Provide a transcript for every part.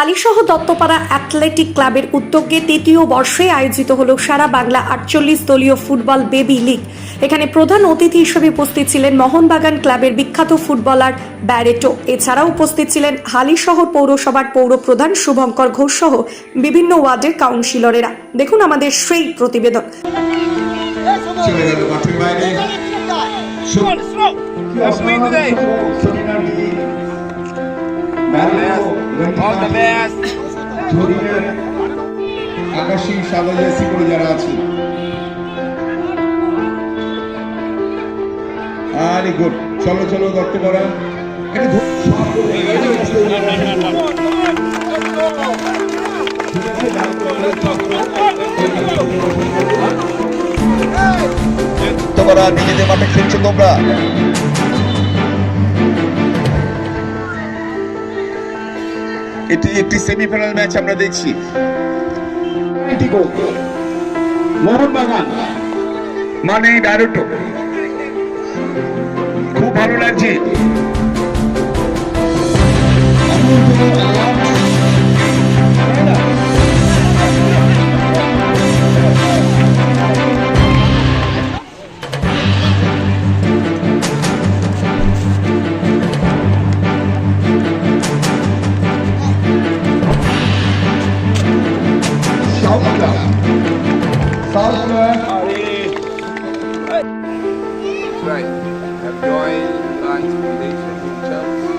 হালিশহ Duttapara athletic ক্লাবের উদ্যোগে তৃতীয় বর্ষে আয়োজিত হলো সারা বাংলা আটচল্লিশ দলীয় ফুটবল বেবি লিগ এখানে প্রধান অতিথি হিসেবে উপস্থিত ছিলেন মোহনবাগান ক্লাবের বিখ্যাত ফুটবলার ব্যারেটো এছাড়াও উপস্থিত ছিলেন হালিশহর পৌরসভার পৌর প্রধান শুভঙ্কর ঘোষ সহ বিভিন্ন ওয়ার্ডের কাউন্সিলরেরা দেখুন আমাদের সেই প্রতিবেদন. আকাশী সাদা করে যারা আছে আরে গুড চলো চলো দত্ত করা তোমরা নিজেদের মাঠে খেলছো তোমরা এটি একটি সেমিফাইনাল ম্যাচ আমরা দেখছি। মানে ডায়রেক্টো খুব ভালো লাগছে। Iran intimidation themselves.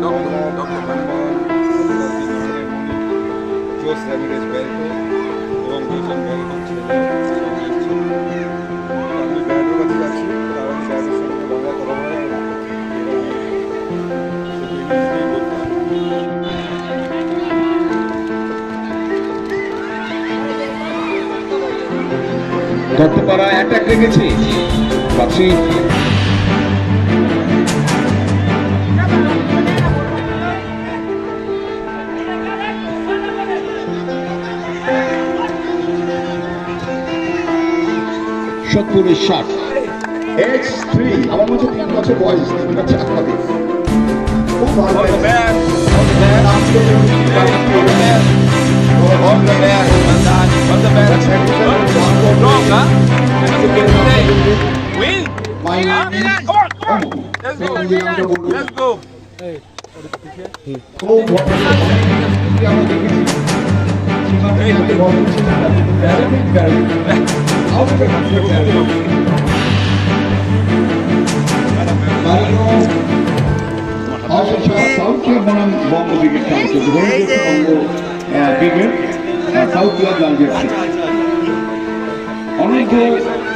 Dr. Dr. Dr. Jose Belko রেখেছে পাচ্ছি। সত্তরের ষাট এক্স থ্রি আমার মধ্যে তিন বছর বয়স। তিন বছর আপনাদের খুব ভালো All the best. All the best. Win! My yeah, name come on, come on! Let's go, Milan! Let's go! Hey. Southkey Bonam Bomb Cricket Council. Very good Congo Cricket. South York Language. অনূর্ধ্ব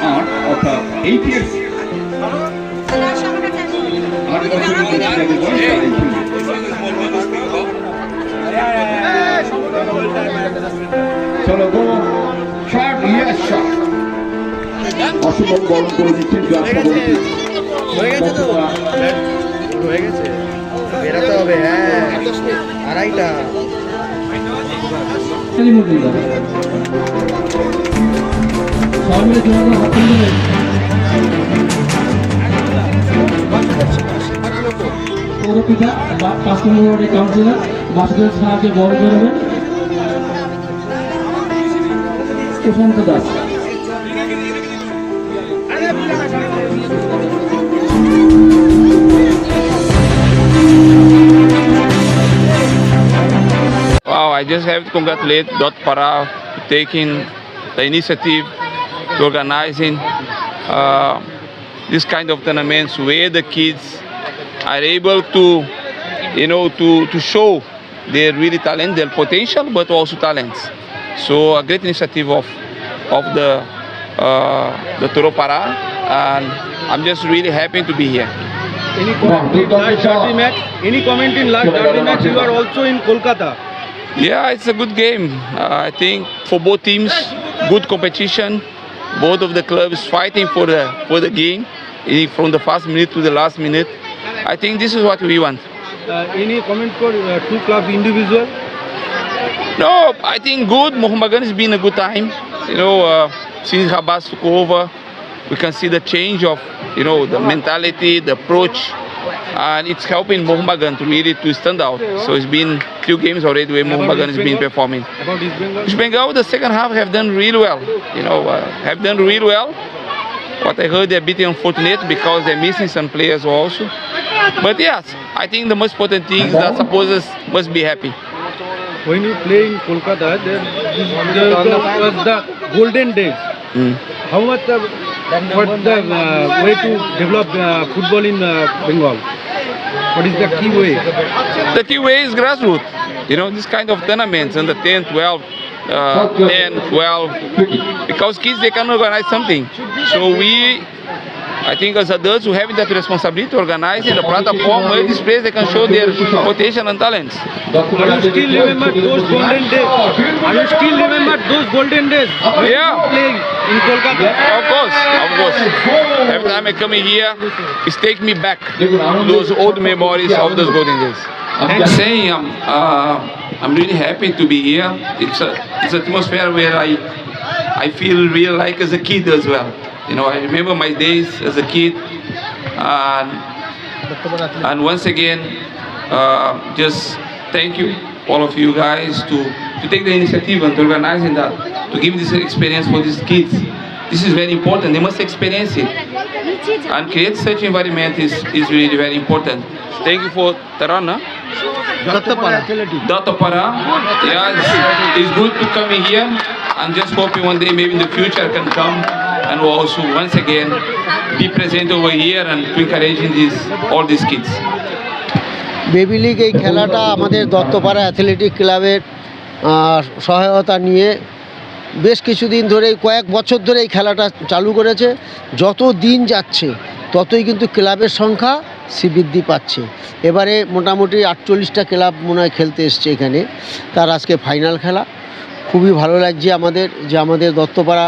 আট অর্থাৎ eight years আট বয়স চলো গো shot yes shot অসম্ভব বরণ করে দিচ্ছেন হয়ে গেছে। তো? হয়ে গেছে? বেরাতে হবে হ্যাঁ। আড়াইটা। পৌরপিতা বা পাঁচ নম্বর ওয়ার্ডের কাউন্সিলর বাসুদেব সাহাকে বড় করবেন প্রশান্ত Das Wow, I just have to congratulate Dot Para for taking the initiative to organizing uh, this kind of tournaments where the kids are able to, you know, to, to show their really talent, their potential, but also talents. So a great initiative of of the uh, the Toro Para, and I'm just really happy to be here. Any comment in last derby match? Any comment in last derby match? You are also in Kolkata. Yeah, it's a good game. Uh, I think for both teams, good competition. Both of the clubs fighting for the for the game eh, from the first minute to the last minute. I think this is what we want. Uh, any comment for uh, two club individual? No, I think good. Mohammedan has been a good time. You know, uh, since Habas took over, we can see the change of you know, the mentality, the approach, and it's helping Mohun to really to stand out. So it's been few games already where Mohun has been performing. East Bengal? The second half have done really well. You know, uh, have done really well. What I heard, they're a bit unfortunate because they're missing some players also. But yes, I think the most important thing is that supporters must be happy. When you play in Kolkata, there, the, the, was the golden days. Mm. How much the, what the uh, way to develop uh, football in uh, Bengal? What is the key way? The key way is grassroots. You know, this kind of tournaments under 10, 12, uh, 10, 12, because kids they can organize something. So we, I think as adults, we have that responsibility to organize in the platform where these players they can show their potential and talents. Are you still remember those golden days? Are you still remember those golden days? Yeah. Playing in Kolkata? Of course, of course. Every time I come here, it takes me back those old memories of those golden days. I'm saying I'm, uh, I'm really happy to be here. It's a it's an atmosphere where I I feel real like as a kid as well. You know, I remember my days as a kid, and and once again, uh, just thank you all of you guys to to take the initiative and to organizing that to give this experience for these kids. This is very important. They must experience it and create such environment is, is really very important. Thank you for Tarana. Dr. Para. Yeah, it's, it's good to come here and just hoping one day maybe in the future I can come and we'll also, once again, be present over here and encouraging these all these kids. Baby league এই খেলাটা আমাদের Duttapara athletic ক্লাবের সহায়তা নিয়ে বেশ কিছুদিন ধরে কয়েক বছর ধরে এই খেলাটা চালু করেছে। যত দিন যাচ্ছে, ততই কিন্তু ক্লাবের সংখ্যা শ্রীবৃদ্ধি পাচ্ছে। এবারে মোটামুটি আটচল্লিশটা ক্লাব মনে হয় খেলতে এসছে এখানে। তার আজকে ফাইনাল খেলা। খুবই ভালো লাগছে আমাদের যে আমাদের দত্তপাড়া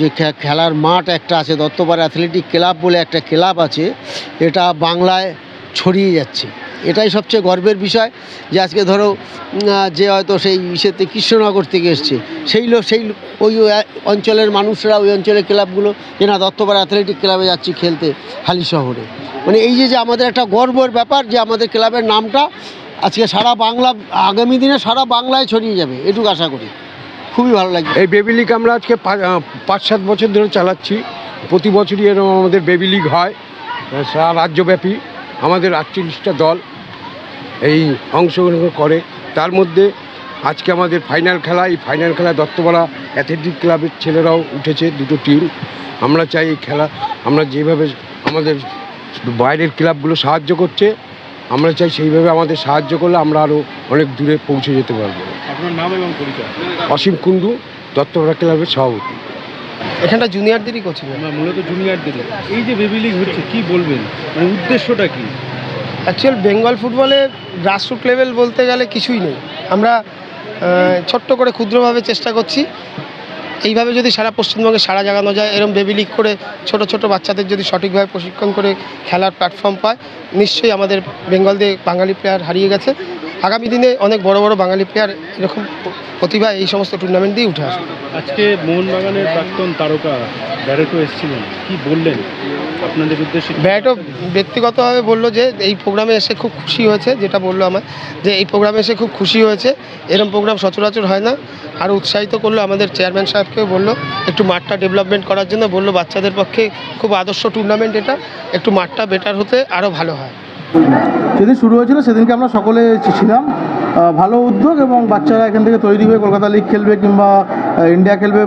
যে খেলার মাঠ একটা আছে, দত্তপাড়া অ্যাথলেটিক ক্লাব বলে একটা ক্লাব আছে, এটা বাংলায় ছড়িয়ে যাচ্ছে। এটাই সবচেয়ে গর্বের বিষয় যে আজকে ধরো যে হয়তো সেই ইসেতে কৃষ্ণনগর থেকে এসছে, সেই লোক সেই ওই অঞ্চলের মানুষরা ওই অঞ্চলের ক্লাবগুলো যে না, দত্তপাড়া অ্যাথলেটিক ক্লাবে যাচ্ছি খেলতে হালি শহরে। মানে এই যে যে আমাদের একটা গর্বের ব্যাপার যে আমাদের ক্লাবের নামটা আজকে সারা বাংলা, আগামী দিনে সারা বাংলায় ছড়িয়ে যাবে, এটুকু আশা করি। খুবই ভালো লাগছে। এই বেবি লিগ আমরা আজকে পাঁচ সাত বছর ধরে চালাচ্ছি। প্রতি বছরই এরকম আমাদের বেবি লিগ হয়। সারা রাজ্যব্যাপী আমাদের আটচল্লিশটা দল এই অংশগ্রহণ করে। তার মধ্যে আজকে আমাদের ফাইনাল খেলা, এই ফাইনাল খেলা দত্তপাড়া অ্যাথলেটিক ক্লাবের ছেলেরাও উঠেছে, দুটো টিম আমরা চাই এই খেলা, আমরা যেভাবে আমাদের বাইরের ক্লাবগুলো সাহায্য করছে আমরা চাই সেইভাবে আমাদের সাহায্য করলে আমরা আরও অনেক দূরে পৌঁছে যেতে পারব। আপনার নাম এবং পরিচয়? অসীম কুণ্ডু দত্তপাড়া ক্লাবের সভাপতি। এখানটা জুনিয়রদেরই কোচিং আমরা মূলত জুনিয়রদের। এই যে বেবি লিগ হচ্ছে কি বলবেন? মানে উদ্দেশ্যটা কি? অ্যাকচুয়াল বেঙ্গল ফুটবলে গ্রাসরুট লেভেল বলতে গেলে কিছুই নেই। আমরা ছোট্ট করে ক্ষুদ্রভাবে চেষ্টা করছি। এইভাবে যদি সারা পশ্চিমবঙ্গে সারা জাগানো যায়, এরম বেবি লিগ করে ছোট ছোট বাচ্চাদের যদি সঠিকভাবে প্রশিক্ষণ করে খেলার প্ল্যাটফর্ম পায়, নিশ্চয়ই আমাদের বেঙ্গল দিয়ে বাঙালি প্লেয়ার হারিয়ে গেছে। আগামী দিনে অনেক বড় বড় বাঙালি প্লেয়ার এরকম প্রতিভা এই সমস্ত টুর্নামেন্ট দিয়ে উঠে আসবে। আজকে মোহনবাগানের প্রাক্তন তারকা ব্যারেটো এসেছিলেন কি বললেন আপনাদের উদ্দেশ্যে? ব্যাটও ব্যক্তিগতভাবে বলল যে এই প্রোগ্রামে এসে খুব খুশি হয়েছে যেটা বলল আমার যে এই প্রোগ্রামে এসে খুব খুশি হয়েছে। এরকম প্রোগ্রাম সচরাচর হয় না। আর উৎসাহিত করল আমাদের চেয়ারম্যান সাহেবকেও বলল একটু মাঠটা ডেভেলপমেন্ট করার জন্য বলল বাচ্চাদের পক্ষে খুব আদর্শ টুর্নামেন্ট এটা একটু মাঠটা বেটার হতে আরও ভালো হয়। যেদিন শুরু হয়েছিল, সেদিনকে আমরা সকলে ছিলাম। ভালো উদ্যোগ এবং বাচ্চারা এখান থেকে তৈরি হয়ে কলকাতা লিগ খেলবে কিংবা ইন্ডিয়া খেলবে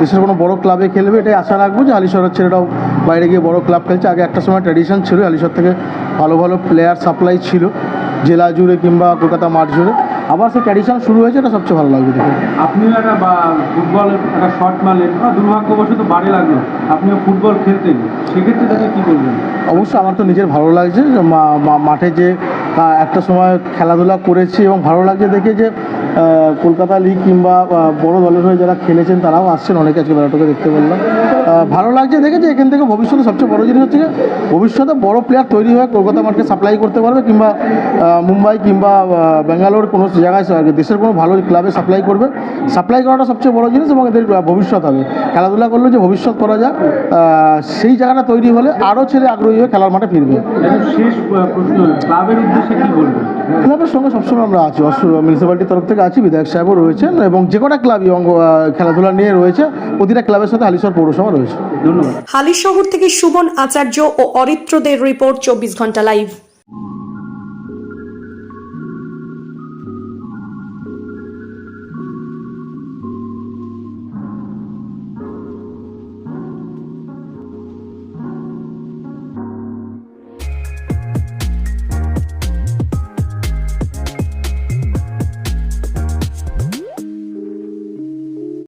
দেশের কোনো বড় ক্লাবে খেলবে, এটাই আশা রাখব যে আলিশহরের ছেলেরাও বাইরে গিয়ে বড় ক্লাব খেলছে। আগে একটা সময় ট্র্যাডিশন ছিল আলিশহর থেকে ভালো ভালো প্লেয়ার সাপ্লাই ছিল, জেলা জুড়ে কিংবা কলকাতা মাঠ জুড়ে। আবার সেই ট্র্যাডিশন শুরু হয়েছে এটা সবচেয়ে ভালো লাগবে দেখে। আপনিও একটা ফুটবল একটা শর্ট মারলেন। বা দুর্ভাগ্যবশত বাড়ি লাগল। আপনিও ফুটবল খেলতেন। সেক্ষেত্রে তাকে কী করবেন? অবশ্যই আমার তো নিজের ভালো লাগছে। মাঠে যে একটা সময় খেলাধুলা করেছি এবং ভালো লাগছে দেখে যে কলকাতা লিগ কিংবা বড় দলের হয়ে যারা খেলেছেন তারাও আসছেন অনেকে আজকে বেলাটাকে দেখতে বললাম। ভালো লাগছে দেখে যে এখান থেকে ভবিষ্যতে সবচেয়ে বড় জিনিস হচ্ছে ভবিষ্যতে বড় প্লেয়ার তৈরি হয়ে কলকাতা মার্কেট সাপ্লাই করতে পারবে কিংবা মুম্বাই কিংবা ব্যাঙ্গালোর কোনো জায়গায় দেশের কোনো ভালো ক্লাবে সাপ্লাই করবে। সাপ্লাই করাটা সবচেয়ে বড় জিনিস এবং এদের ভবিষ্যৎ হবে। খেলাধুলা করলে যে ভবিষ্যৎ করা যায় আহ, সেই জায়গাটা তৈরি হলে আরও ছেলে আগ্রহী হয়ে খেলার মাঠে ফিরবে। ক্লাবের উদ্দেশ্যে কি বলবেন? ক্লাবের সঙ্গে সবসময় আমরা আছি মিউনিসিপ্যালিটির তরফ থেকে আছি, বিধায়ক সাহেবও রয়েছেন এবং যে কটা ক্লাবই অঙ্গ খেলাধুলা নিয়ে রয়েছে, প্রতিটা ক্লাবের সাথে হালিশহর পৌরসভা রয়েছে। ধন্যবাদ। হালিশহর থেকে সুবন আচার্য ও অরিত্রদের রিপোর্ট, চব্বিশ ঘণ্টা লাইভ